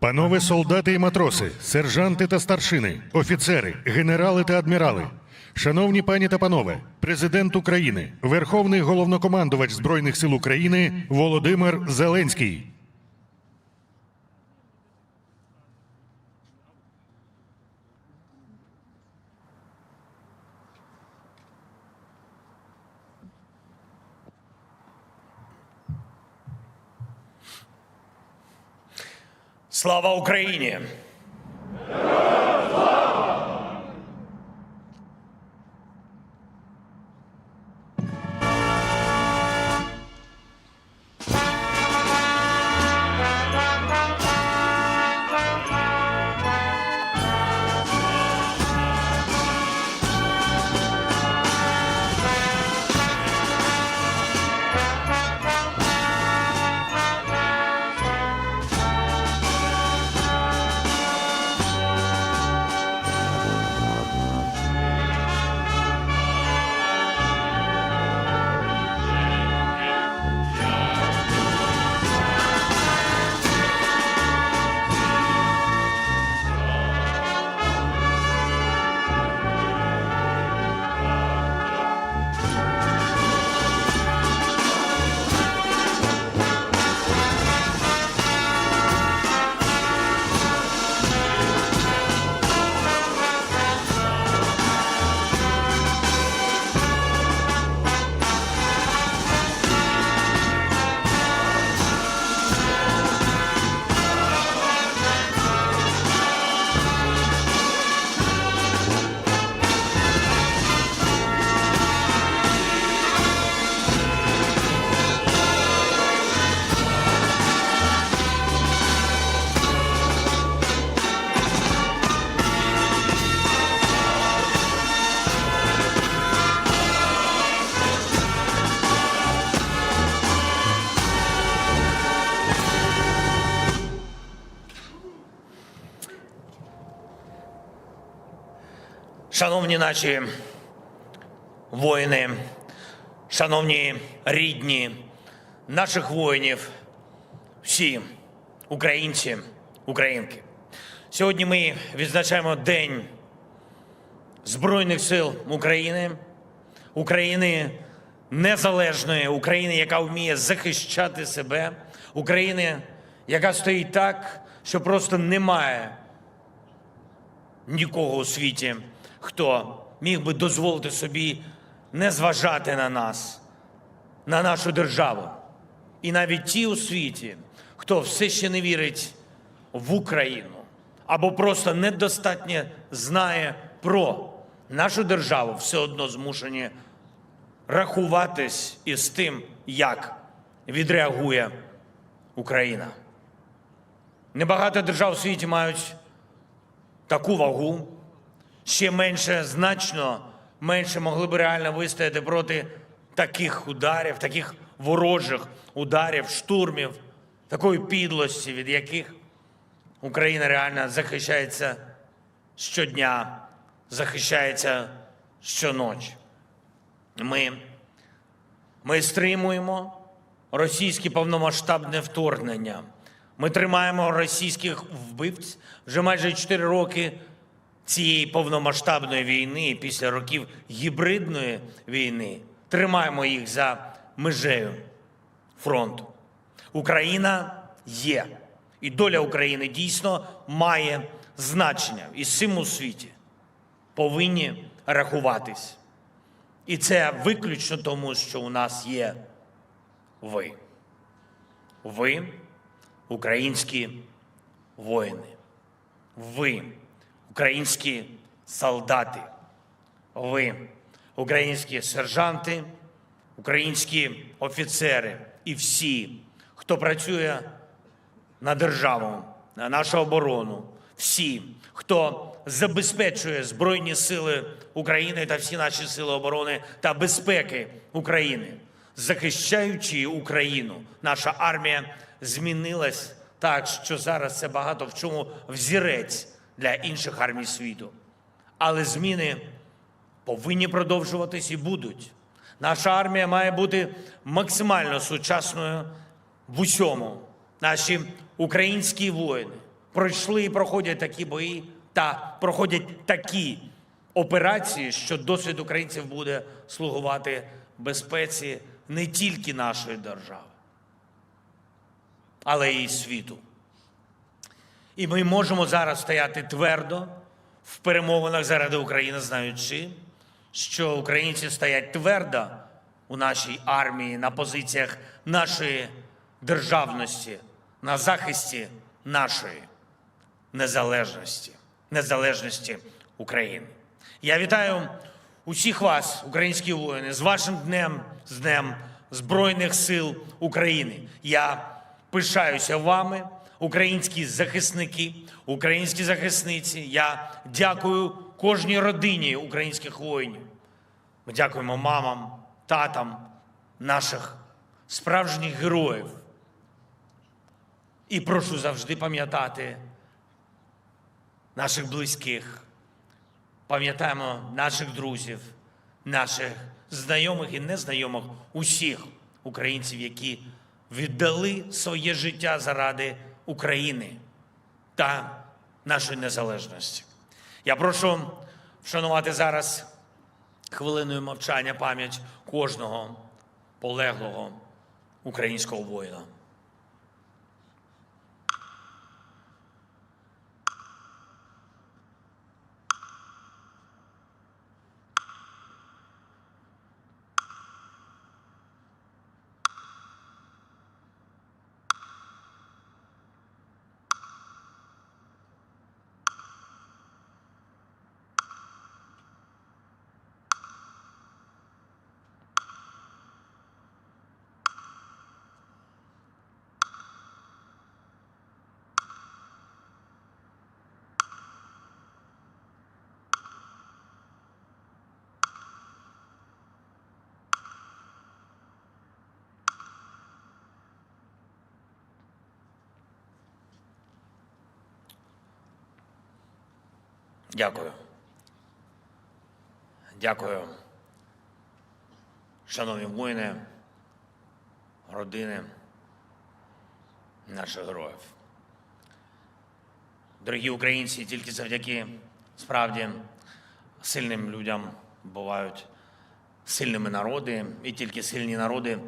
Панове солдати і матроси, сержанти та старшини, офіцери, генерали та адмірали, шановні пані та панове, президент України, Верховний головнокомандувач Збройних сил України Володимир Зеленський. Слава Україні! Шановні наші воїни, шановні рідні наших воїнів, всі українці, українки. Сьогодні ми відзначаємо День Збройних сил України, України незалежної, України, яка вміє захищати себе, України, яка стоїть так, що просто немає нікого у світі, хто міг би дозволити собі не зважати на нас, на нашу державу. І навіть ті у світі, хто все ще не вірить в Україну або просто недостатньо знає про нашу державу, все одно змушені рахуватись із тим, як відреагує Україна. Небагато держав у світі мають таку вагу, ще менше, значно менше могли б реально вистояти проти таких ударів, таких ворожих ударів, штурмів, такої підлості, від яких Україна реально захищається щодня, захищається щоночі. Ми, ми стримуємо російське повномасштабне вторгнення. Ми тримаємо російських вбивць вже майже 4 роки цієї повномасштабної війни, після років гібридної війни. Тримаємо їх за межею фронту. Україна є. І доля України дійсно має значення. І з у світі повинні рахуватись. І це виключно тому, що у нас є ви. Ви українські воїни. Ви українські солдати. Ви українські сержанти, українські офіцери і всі, хто працює на державу, на нашу оборону, всі, хто забезпечує Збройні сили України та всі наші сили оборони та безпеки України, захищаючи Україну, наша армія змінилась так, що зараз це багато в чому взірець для інших армій світу. Але зміни повинні продовжуватись і будуть. Наша армія має бути максимально сучасною в усьому. Наші українські воїни пройшли і проходять такі бої та проходять такі операції, що досвід українців буде слугувати безпеці не тільки нашої держави, але й світу. І ми можемо зараз стояти твердо в перемовинах заради України, знаючи, що українці стоять твердо у нашій армії на позиціях нашої державності, на захисті нашої незалежності, незалежності України. Я вітаю усіх вас, українські воїни, з вашим днем, з Днем Збройних сил України. Я пишаюся вами, українські захисники, українські захисниці. Я дякую кожній родині українських воїнів. Ми дякуємо мамам, татам наших справжніх героїв. І прошу завжди пам'ятати наших близьких, пам'ятаємо наших друзів, наших знайомих і незнайомих, усіх українців, які віддали своє життя заради України та нашої незалежності. Я прошу вшанувати зараз хвилиною мовчання пам'ять кожного полеглого українського воїна. Дякую. Дякую. Шановні воїни, родини наших героїв. Дорогі українці, тільки завдяки справді сильним людям бувають сильними народи, і тільки сильні народи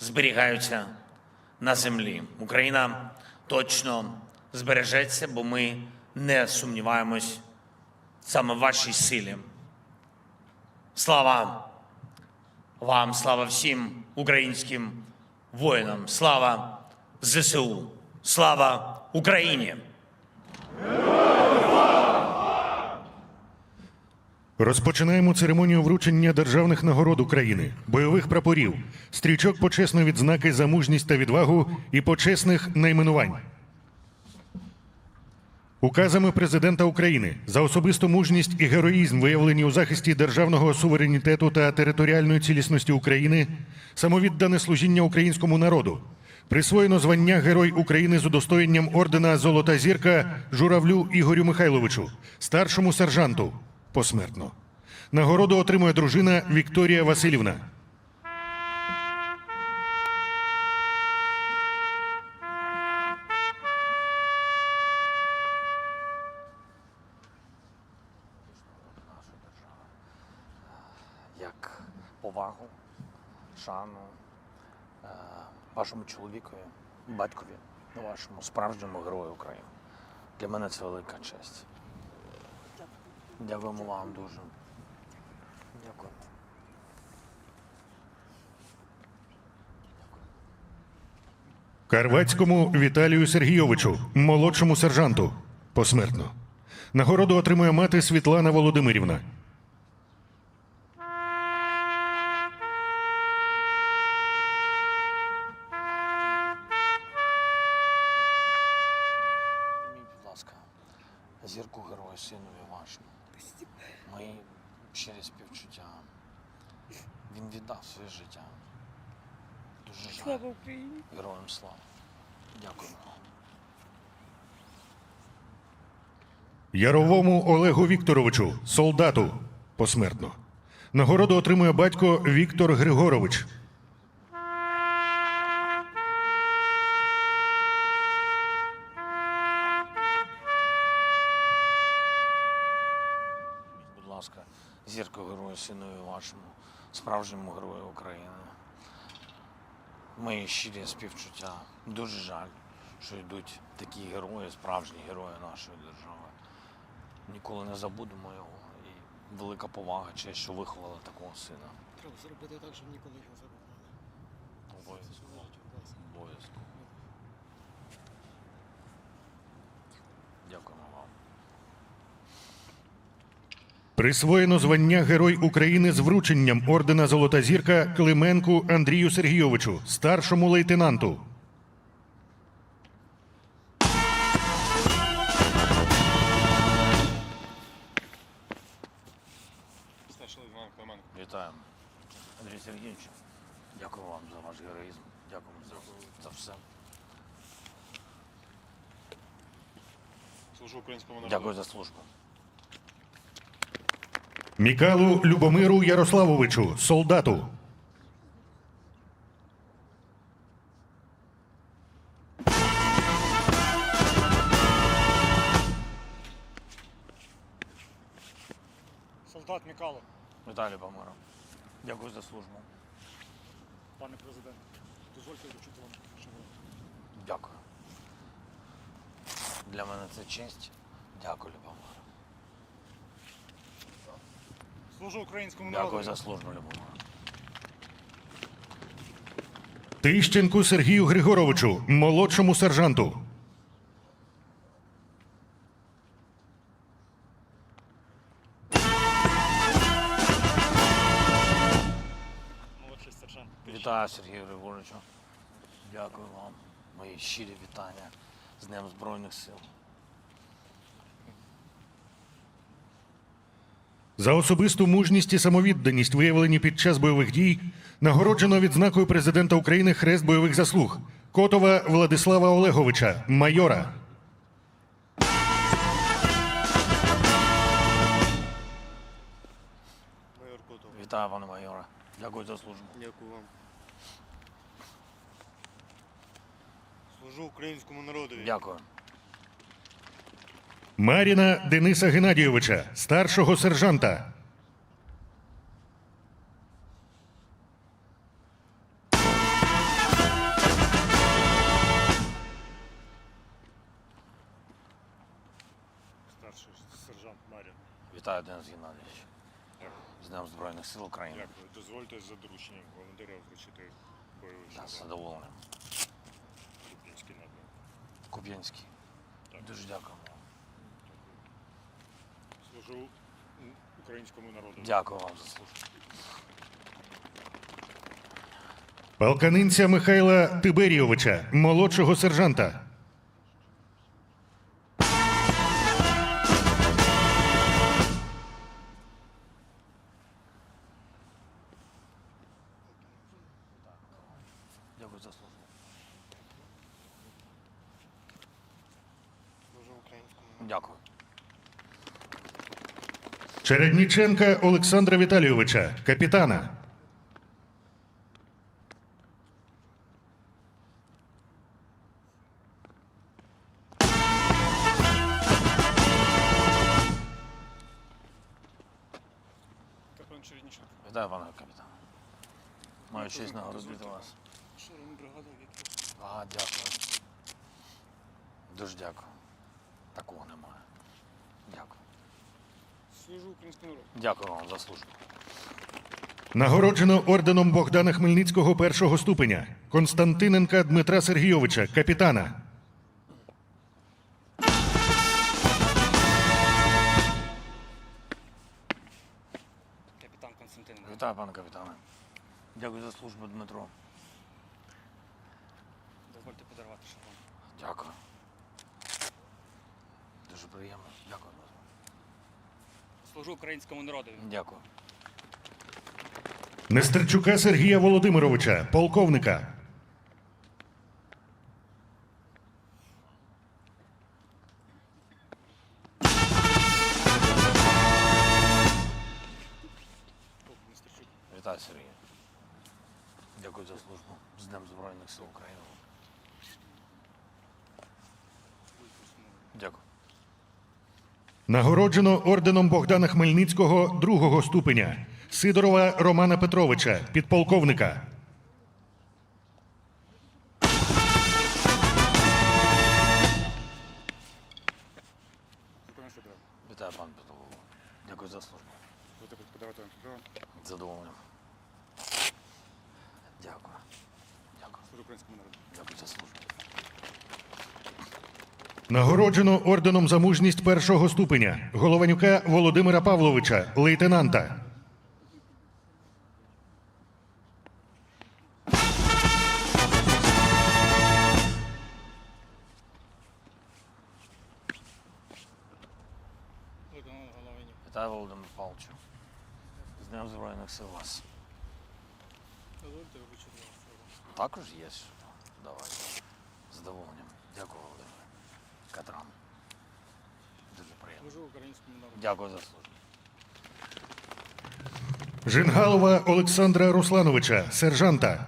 зберігаються на землі. Україна точно збережеться, бо ми не сумніваємось саме вашій силі. Слава вам, слава всім українським воїнам, слава ЗСУ, слава Україні! Розпочинаємо церемонію вручення державних нагород України, бойових прапорів, стрічок почесної відзнаки за мужність та відвагу і почесних найменувань. Указами президента України за особисту мужність і героїзм, виявлені у захисті державного суверенітету та територіальної цілісності України, самовіддане служіння українському народу, присвоєно звання Герой України з удостоєнням ордена Золота зірка журавлю Ігорю Михайловичу, старшому сержанту посмертно. Нагороду отримує дружина Вікторія Васильівна. Шану е, вашому чоловікові, батькові, вашому справжньому герою України. Для мене це велика честь. Дякуємо вам дуже. Дякую. Карвацькому Віталію Сергійовичу, молодшому сержанту, посмертно. Нагороду отримує мати Світлана Володимирівна. Яровому Олегу Вікторовичу, солдату посмертно. Нагороду отримує батько Віктор Григорович. Будь ласка, зірку герою синою вашому, справжньому герою України. Мої щирі співчуття. Дуже жаль, що йдуть такі герої, справжні герої нашої держави. Ніколи не забудемо його. І велика повага, честь, що виховала такого сина. Треба зробити так, щоб ніколи його забували. Обов'язково. Дякуємо вам. Присвоєно звання Герой України з врученням ордена Золота зірка Клименку Андрію Сергійовичу, старшому лейтенанту. Мікалу Любомиру Ярославовичу, солдату. Солдат Мікало, Віталій Помиров. Дякую за службу. пане президент, дозвольте вручити вам шеврон. Дякую. Для мене це честь. Дякую, Любомир. Служу українському народу. Дякую за службу, Любомир. Тищенку Сергію Григоровичу, молодшому сержанту. Молодший сержант. Вітаю, Сергію Григоровичу. Дякую вам. Мої щирі вітання з Днем Збройних сил. За особисту мужність і самовідданість, виявлені під час бойових дій, нагороджено відзнакою президента України Хрест бойових заслуг Котова Владислава Олеговича, майора. Майор Котов. Вітаю, пане майоре. Дякую за службу. Дякую вам. Служу українському народові. Дякую. Маріна Дениса Геннадійовича, старшого сержанта. Старший сержант Марін. Вітаю, Денис Геннадійович. З Днем Збройних сил України. Дякую. Дозвольте за дорученням командира вручити бойовий Я шеврон. з задоволенням. Куп'янський напрямок. Куп'янський. Дуже дякую. Служу українському народу. Дякую вам за службу. Палканинця Михайла Тиберійовича, молодшого сержанта. Чередніченка Олександра Віталійовича, капітана. Капран Чередніченко. Вітаю, пане капітан. Маю честь нагородити вас. Бригада Віктор. Ага, дякую. Дуже дякую. Такого немає. Дякую. Служу українському народу. Дякую вам за службу. Нагороджено орденом Богдана Хмельницького першого ступеня Константиненка Дмитра Сергійовича, капітана. Капітан Константин. Вітаю, пане капітане. Дякую за службу, Дмитро. Дозвольте подарувати шеврон. Дякую. Дуже приємно. Служу українському народу. Дякую. Нестерчука Сергія Володимировича, полковника. Нагороджено орденом Богдана Хмельницького другого ступеня Сидорова Романа Петровича, підполковника. Вітаю, пан Петро. Дякую за службу. Будете подарувати вам Задоволенням. Дякую. Дякую. Служу українському народу. Дякую за службу. Нагороджено орденом за мужність першого ступеня Голованюка Володимира Павловича, лейтенанта. Лейтенант Вітаю, Володимир Павловичу. З Днем Збройних сил вас. Дозвольте. Також є. Давай. Задоволенням. Дякую, Володимир. Катран. Дуже приємно. Служу українському народу. Дякую за службу. Жингалова Олександра Руслановича, сержанта.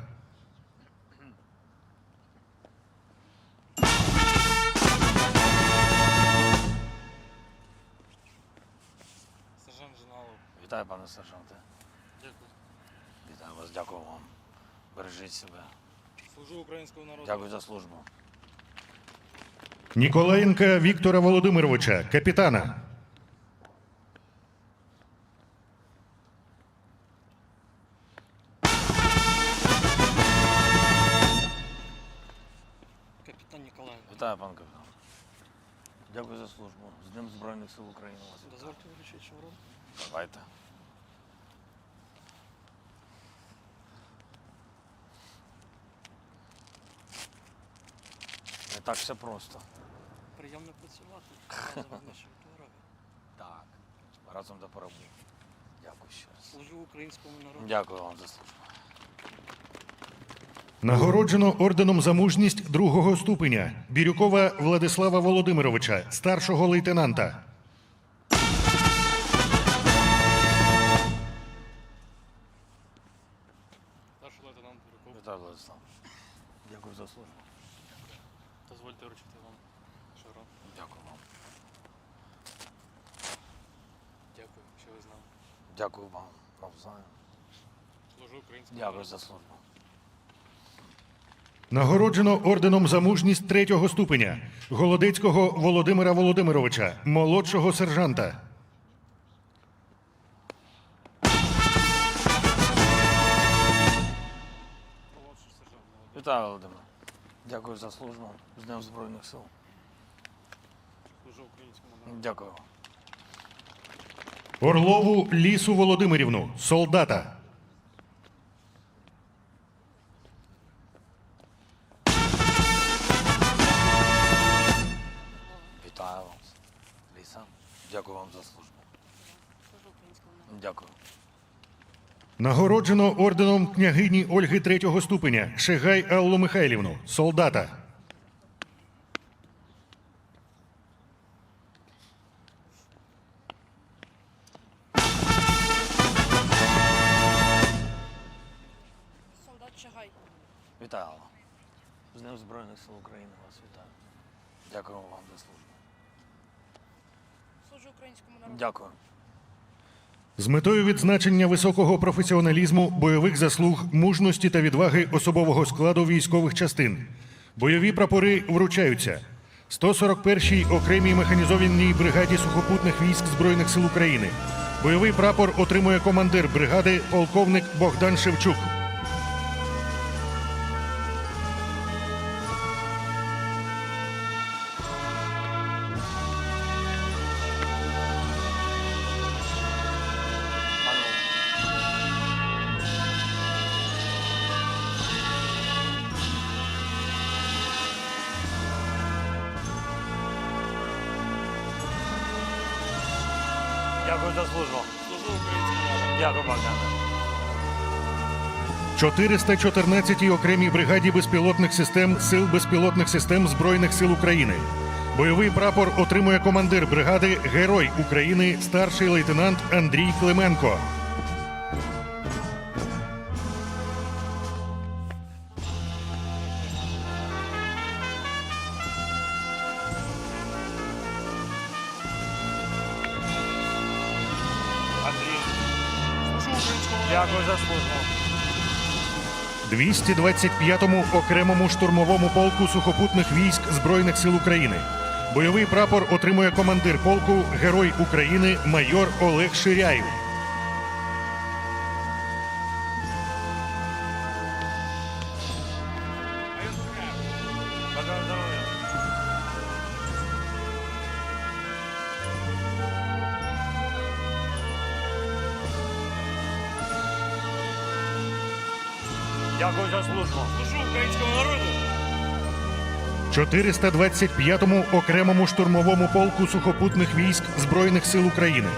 Сержант Жиналов. Вітаю, пане сержанте. Дякую. Вітаю вас, дякую вам. Бережіть себе. Служу українському народу. Дякую за службу. Ніколаєнка Віктора Володимировича, капітана. Вітаю, пан капітан. Дякую за службу. З Днем Збройних сил України вас. вітаю. Дозвольте вручити шеврон. Давайте. Не так все просто. Приємно працювати. Разом. Так. Разом до перемоги. Дякую ще раз. Служу українському народу. Дякую вам за службу. Нагороджено орденом за мужність другого ступеня Бірюкова Владислава Володимировича, старшого лейтенанта. Нагороджено орденом за мужність третього ступеня Голодецького Володимира Володимировича, молодшого сержанта. Вітаю, Володимир. Дякую за службу. З Днем Збройних сил. Дякую. Орлову Лісу Володимирівну, солдата. Дякую вам за службу. Дякую. Нагороджено орденом княгині Ольги третього ступеня Шегай Аллу Михайлівну, солдата. Солдат Чагай. Вітаю. З Днем Збройних сил України вас вітаю. Дякую вам за службу. Служу українському народу. Дякую. З метою відзначення високого професіоналізму, бойових заслуг, мужності та відваги особового складу військових частин. Бойові прапори вручаються 141-й окремій механізованій бригаді сухопутних військ Збройних сил України. Бойовий прапор отримує командир бригади полковник Богдан Шевчук. Дякую за службу. Служу українському. Дякую, Богдане. 414-й окремій бригаді безпілотних систем Сил безпілотних систем Збройних сил України. Бойовий прапор отримує командир бригади Герой України старший лейтенант Андрій Клименко. 225-му окремому штурмовому полку сухопутних військ Збройних сил України. Бойовий прапор отримує командир полку Герой України майор Олег Ширяєв. 425-му окремому штурмовому полку сухопутних військ Збройних сил України.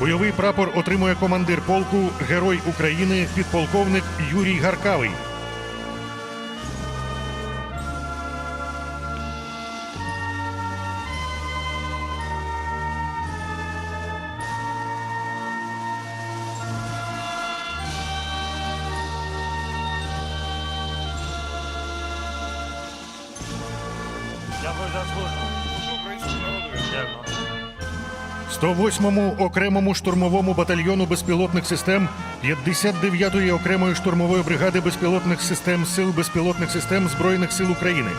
Бойовий прапор отримує командир полку Герой України підполковник Юрій Гаркавий. Дякую за службу. Дякую. 108-му окремому штурмовому батальйону безпілотних систем 59-ї окремої штурмової бригади безпілотних систем Сил безпілотних систем Збройних сил України.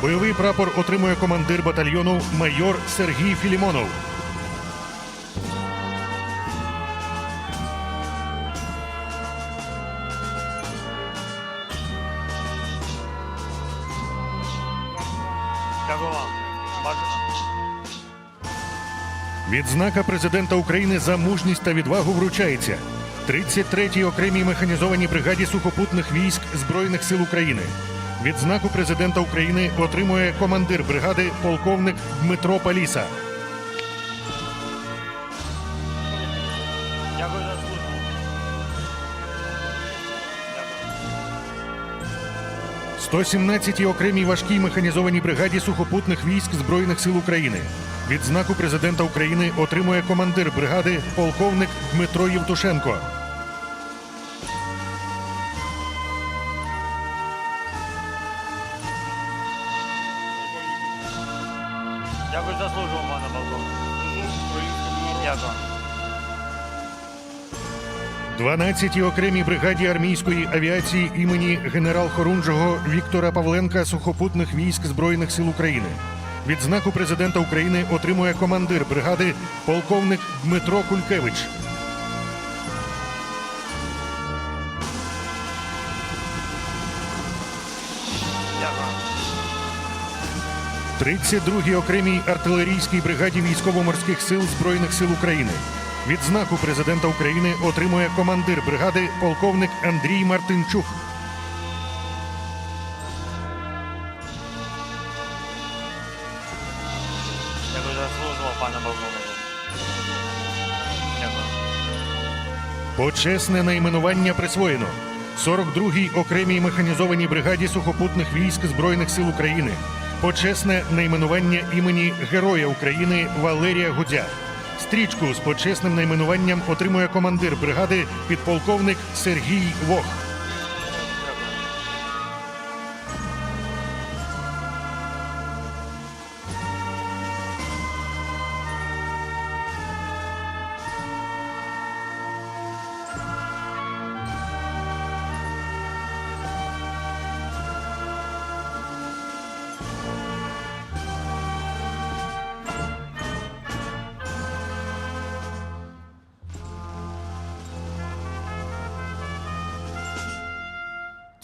Бойовий прапор отримує командир батальйону майор Сергій Філімонов. Відзнака президента України за мужність та відвагу вручається 33-й окремій механізованій бригаді сухопутних військ Збройних сил України. Відзнаку президента України отримує командир бригади полковник Дмитро Паліса. 117-й окремій важкій механізованій бригаді сухопутних військ Збройних сил України. Відзнаку президента України отримує командир бригади полковник Дмитро Євтушенко. 12-й окремій бригаді армійської авіації імені генерал Хорунжого Віктора Павленка сухопутних військ Збройних сил України. Відзнаку президента України отримує командир бригади полковник Дмитро Кулькевич. Дякую. 32-й окремій артилерійській бригаді військово-морських сил Збройних сил України. Відзнаку президента України отримує командир бригади полковник Андрій Мартинчук. Дякую. Почесне найменування присвоєно 42-й окремій механізованій бригаді сухопутних військ Збройних сил України. Почесне найменування імені Героя України Валерія Гудзя. Стрічку з почесним найменуванням отримує командир бригади підполковник Сергій Вох.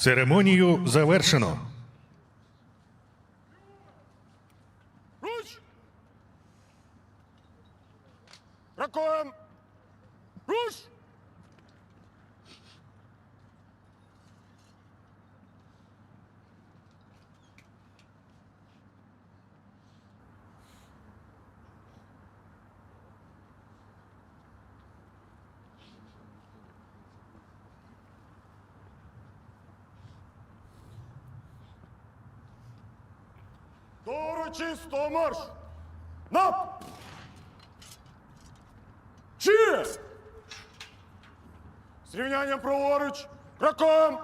Церемонію завершено. До урочистого марш! На! Чи! З рівнянням праворуч! Кроком!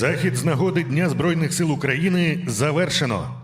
Захід з нагоди Дня Збройних сил України завершено.